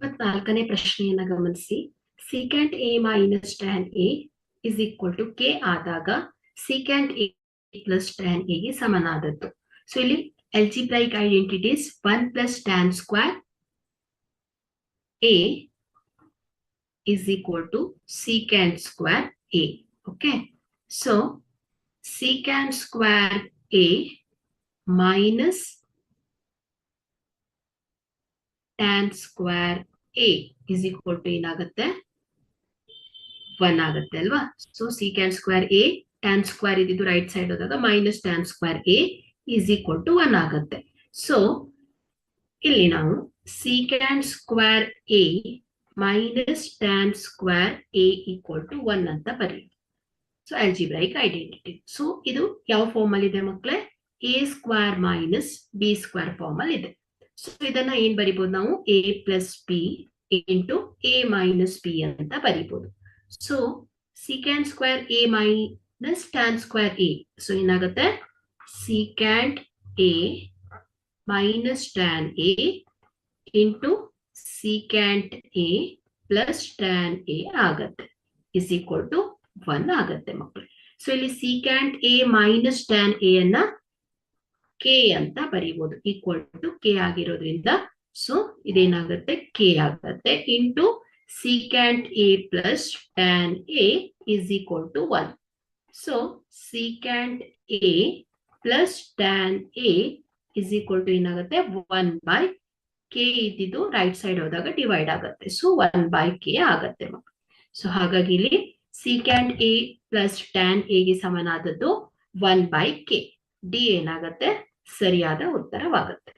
ಇಪ್ಪತ್ನಾಲ್ಕನೇ ಪ್ರಶ್ನೆಯನ್ನ ಗಮನಿಸಿ secant A minus tan A is equal to K ಆದಾಗ secant A plus tan A ಗೆ ಸಮನಾದದ್ದು ಸೊ ಇಲ್ಲಿ algebraic identities one plus tan square A is equal to secant square A. Okay. So, secant square A minus tan square A is equal to ಏನಾಗುತ್ತೆ? One ಆಗುತ್ತೆ ಅಲ್ವಾ? So secant square A tan square ಇದ್ದಿದ್ದು right side ಹೋದಾಗ minus tan square A is equal to one ಆಗುತ್ತೆ. So ಇಲ್ಲಿ ನಾವು secant square A minus tan square A equal to one ಅಂತ ಬರೆಯೋದು ಸೊ ಅಲ್ಜಿಬ್ರೈಕ್ ಐಡೆಂಟಿಟಿ ಸೊ ಇದು ಯಾವ ಫಾರ್ಮ್ ಅಲ್ಲಿ ಇದೆ ಮಕ್ಕಳೇ A square minus B square form ಅಲ್ಲಿ ಇದೆ. ಸೊ ಇದನ್ನ ಏನ್ ಬರಿಬಹುದು ನಾವು? A plus B into A minus P ಅಂತ ಬರಿಬಹುದು so secant square A minus tan square A so ಏನಾಗುತ್ತೆ? Secant A minus tan A into secant A plus tan A ಆಗತ್ತೆ. Is equal to one ಆಗತ್ತೆ ಮಕ್ಕಳು so ಇಲ್ಲಿ secant A minus tan A ಅನ್ನ K ಅಂತ ಬರೀಬಹುದು equal to K ಆಗಿರೋದ್ರಿಂದ so ಇದೇನಾಗುತ್ತೆ? ಕೆ ಆಗುತ್ತೆ. Into secant A plus tan A is equal to one so secant A plus tan A is equal to ಏನಾಗುತ್ತೆ? One by K ಇದ್ದಿದ್ದು right side ಹೋದಾಗ divide ಆಗುತ್ತೆ. So one by K ಆಗತ್ತೆ so ಹಾಗಾಗಿ ಇಲ್ಲಿ secant A plus tan A ಗೆ ಸಮನಾದದ್ದು one by K D ಏನಾಗತ್ತೆ? ಸರಿಯಾದ ಉತ್ತರವಾಗುತ್ತೆ.